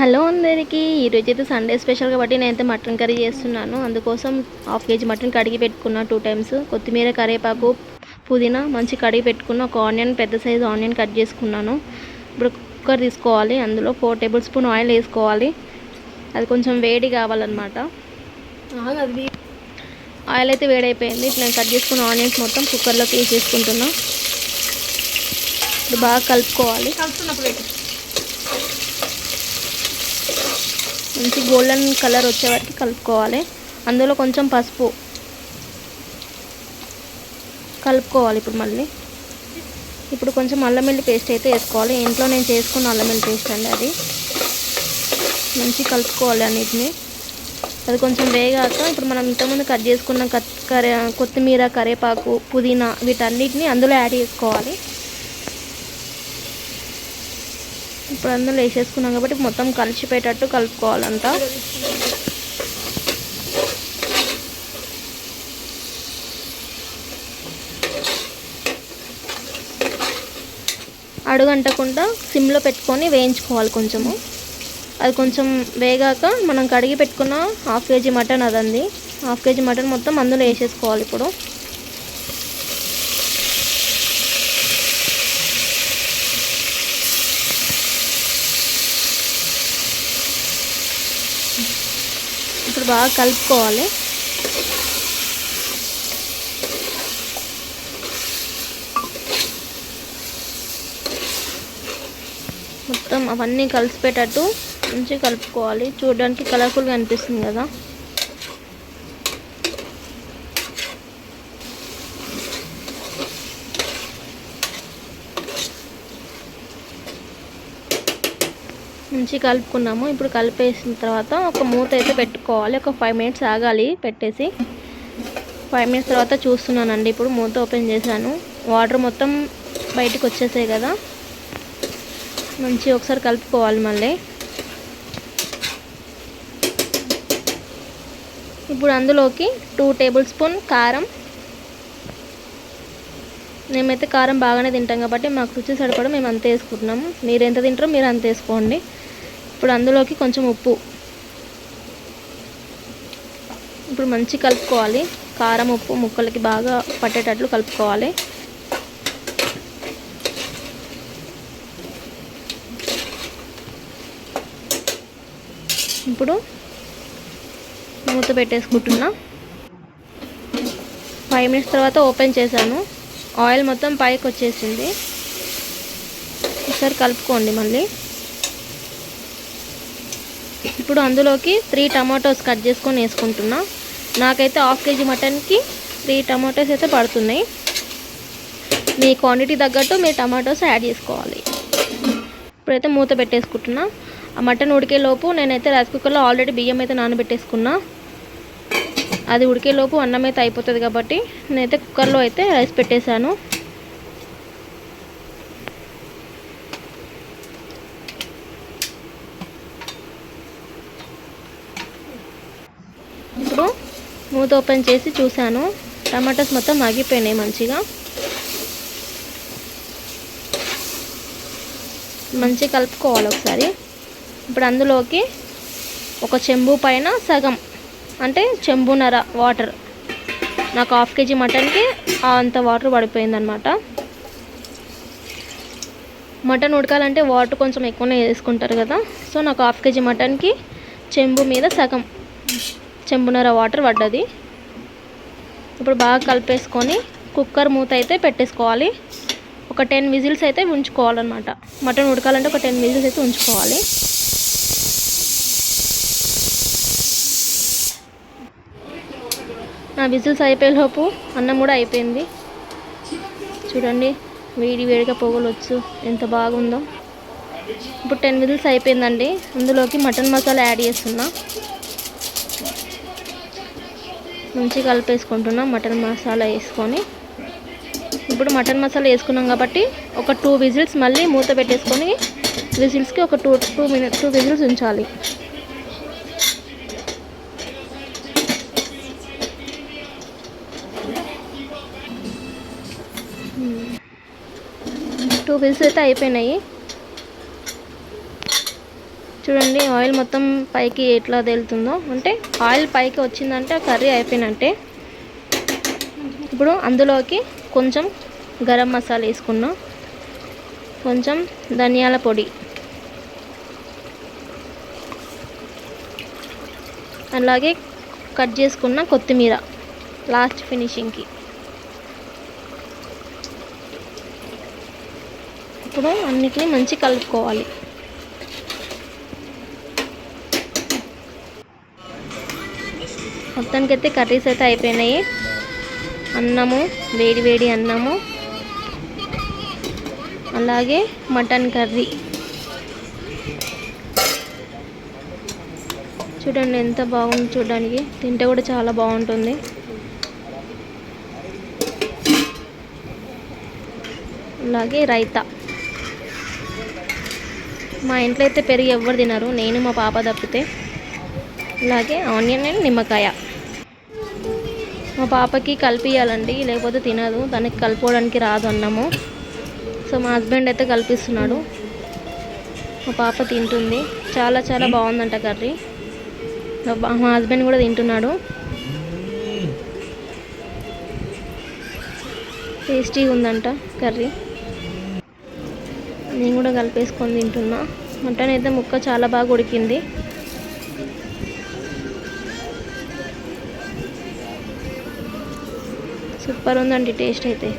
Hello అందరికీ ఈరోజు అయితే సండే స్పెషల్ కాబట్టి నేనైతే మటన్ కర్రీ చేస్తున్నాను. అందుకోసం హాఫ్ కేజీ మటన్ కడిగి పెట్టుకున్నా టూ టైమ్స్ కొత్తిమీర కరివేపాకు పుదీనా మంచి కడిగి పెట్టుకున్న ఒక ఆనియన్ పెద్ద సైజు ఆనియన్ కట్ చేసుకున్నాను. ఇప్పుడు కుక్కర్ తీసుకోవాలి అందులో ఫోర్ టేబుల్ స్పూన్ ఆయిల్ వేసుకోవాలి. అది కొంచెం వేడి కావాలన్నమాట. అది ఆయిల్ అయితే వేడైపోయింది. ఇప్పుడు నేను కట్ చేసుకున్న ఆనియన్స్ మొత్తం కుక్కర్లోకి వేసేసుకుంటున్నా. ఇప్పుడు బాగా కలుపుకోవాలి. కలుపుతున్నప్పుడు మంచి గోల్డెన్ కలర్ వచ్చే వరకు కలుపుకోవాలి. అందులో కొంచెం పసుపు కలుపుకోవాలి ఇప్పుడు మళ్ళీ. ఇప్పుడు కొంచెం అల్లమెల్లి పేస్ట్ అయితే వేసుకోవాలి. ఇంట్లో నేను చేసుకున్న అల్లమెల్లి పేస్ట్ అండి అది. మంచి కలుపుకోవాలి అన్నిటిని. అది కొంచెం వేగాక ఇప్పుడు మనం ఇంతకుముందు కట్ చేసుకున్న కరే కొత్తిమీర కరివేపాకు పుదీనా వీటన్నిటిని అందులో యాడ్ చేసుకోవాలి. ఇప్పుడు అందులో వేసేసుకున్నాం కాబట్టి మొత్తం కలిసిపోయేటట్టు కలుపుకోవాలంతా. అడుగంటకుండా సిమ్లో పెట్టుకొని వేయించుకోవాలి కొంచెము. అది కొంచెం వేగాక మనం కడిగి పెట్టుకున్న హాఫ్ కేజీ మటన్ అదండి. హాఫ్ కేజీ మటన్ మొత్తం అందులో వేసేసుకోవాలి ఇప్పుడు. బాగా కలుపుకోవాలి. మొత్తం అవన్నీ కలిసిపోయేటట్టు మంచిగా కలుపుకోవాలి. చూడడానికి కలర్ఫుల్గా అనిపిస్తుంది కదా. మంచిగా కలుపుకున్నాము. ఇప్పుడు కలిపేసిన తర్వాత ఒక మూత అయితే పెట్టుకోవాలి. ఒక ఫైవ్ మినిట్స్ ఆగాలి పెట్టేసి. ఫైవ్ మినిట్స్ తర్వాత చూస్తున్నానండి. ఇప్పుడు మూత ఓపెన్ చేశాను. వాటర్ మొత్తం బయటకు వచ్చేసాయి కదా. మంచిగా ఒకసారి కలుపుకోవాలి మళ్ళీ. ఇప్పుడు అందులోకి టూ టేబుల్ స్పూన్ కారం. మేమైతే కారం బాగానే తింటాం కాబట్టి మాకు రుచి సరిపడ మేము అంత వేసుకుంటున్నాము. మీరు ఎంత తింటారో మీరు అంత వేసుకోండి. ఇప్పుడు అందులోకి కొంచెం ఉప్పు. ఇప్పుడు మంచి కలుపుకోవాలి. కారం ఉప్పు ముక్కలకి బాగా పట్టేటట్లు కలుపుకోవాలి. ఇప్పుడు మూత పెట్టేసుకుంటున్నా. ఫైవ్ మినిట్స్ తర్వాత ఓపెన్ చేశాను. ఆయిల్ మొత్తం పైకి వచ్చేసింది ఒకసారి కలుపుకోండి మళ్ళీ. ఇప్పుడు అందులోకి త్రీ టమాటోస్ కట్ చేసుకొని వేసుకుంటున్నా. నాకైతే హాఫ్ కేజీ మటన్కి త్రీ టమాటోస్ అయితే పడుతున్నాయి. మీ క్వాంటిటీ తగ్గట్టు మీరు టమాటోస్ యాడ్ చేసుకోవాలి. ఇప్పుడైతే మూత పెట్టేసుకుంటున్నా. ఆ మటన్ ఉడికేలోపు నేనైతే రైస్ కుక్కర్లో ఆల్రెడీ బియ్యం అయితే నానబెట్టేసుకున్నా. అది ఉడికేలోపు అన్నం అయితే అయిపోతుంది కాబట్టి నేనైతే కుక్కర్లో అయితే రైస్ పెట్టేశాను. ఇప్పుడు మూత ఓపెన్ చేసి చూశాను. టమాటాస్ మొత్తం ఆగిపోయినాయి మంచిగా. మంచిగా కలుపుకోవాలి ఒకసారి. ఇప్పుడు అందులోకి ఒక చెంబు పైన సగం అంటే చెంబున్నర వాటర్. నాకు హాఫ్ కేజీ మటన్కి అంత వాటర్ పడిపోయిందనమాట మటన్ ఉడకాలంటే వాటర్ కొంచెం ఎక్కువనే వేసుకుంటారు కదా. సో నాకు హాఫ్ కేజీ మటన్కి చెంబు మీద సగం. చెంబునర వాటర్ పడ్డది. ఇప్పుడు బాగా కలిపేసుకొని కుక్కర్ మూత అయితే పెట్టేసుకోవాలి. ఒక టెన్ విజిల్స్ అయితే ఉంచుకోవాలన్నమాట. మటన్ ఉడకాలంటే ఒక టెన్ విజిల్స్ అయితే ఉంచుకోవాలి. నా విజిల్స్ అయిపోయేలోపు అన్నం కూడా అయిపోయింది. చూడండి వేడి వేడిగా పొగలు వచ్చు ఎంత బాగుందో. ఇప్పుడు టెన్ విజిల్స్ అయిపోయిందండి. అందులోకి మటన్ మసాలా యాడ్ చేస్తున్నా. మంచిగా కలిపేసుకుంటున్నాం మటన్ మసాలా వేసుకొని. ఇప్పుడు మటన్ మసాలా వేసుకున్నాం కాబట్టి ఒక టూ విజిల్స్ మళ్ళీ మూత పెట్టేసుకొని విజిల్స్కి ఒక two two minutes two whistles ఉంచాలి. Hmm. టూ విజిల్స్ అయితే అయిపోయినాయి. చూడండి ఆయిల్ మొత్తం పైకి ఎట్లా తేలుతుందో. అంటే ఆయిల్ పైకి వచ్చిందంటే కర్రీ అయిపోయినట్టే. ఇప్పుడు అందులోకి కొంచెం గరం మసాలా వేసుకున్నా. కొంచెం ధనియాల పొడి. అలాగే కట్ చేసుకున్న కొత్తిమీర. లాస్ట్ ఫినిషింగ్కి. ఇప్పుడు అన్నిటిని మంచి కలుపుకోవాలి. మొత్తానికైతే కర్రీస్ అయితే అయిపోయినాయి. అన్నము వేడి వేడి అన్నము. అలాగే మటన్ కర్రీ. చూడండి ఎంత బాగుంది చూడడానికి. తింటే కూడా చాలా బాగుంటుంది. అలాగే రైతా. మా ఇంట్లో అయితే పెరిగి ఎవరు తినరు. నేను మా పాప తప్పితే. అలాగే ఆనియన్ అండ్ నిమ్మకాయ. మా పాపకి కలిపియాలండి లేకపోతే తినదు. దానికి కలుపుకోవడానికి రాదు అన్నము. సో మా హస్బెండ్ అయితే కల్పిస్తున్నాడు. మా పాప తింటుంది. చాలా చాలా బాగుందంట కర్రీ. మా మా హస్బెండ్ కూడా తింటున్నాడు. టేస్టీగా ఉందంట కర్రీ. నేను కూడా కలిపేసుకొని తింటున్నా. మటన్ అయితే ముక్క చాలా బాగా ఉడికింది. సూపర్ ఉందండి టేస్ట్ అయితే.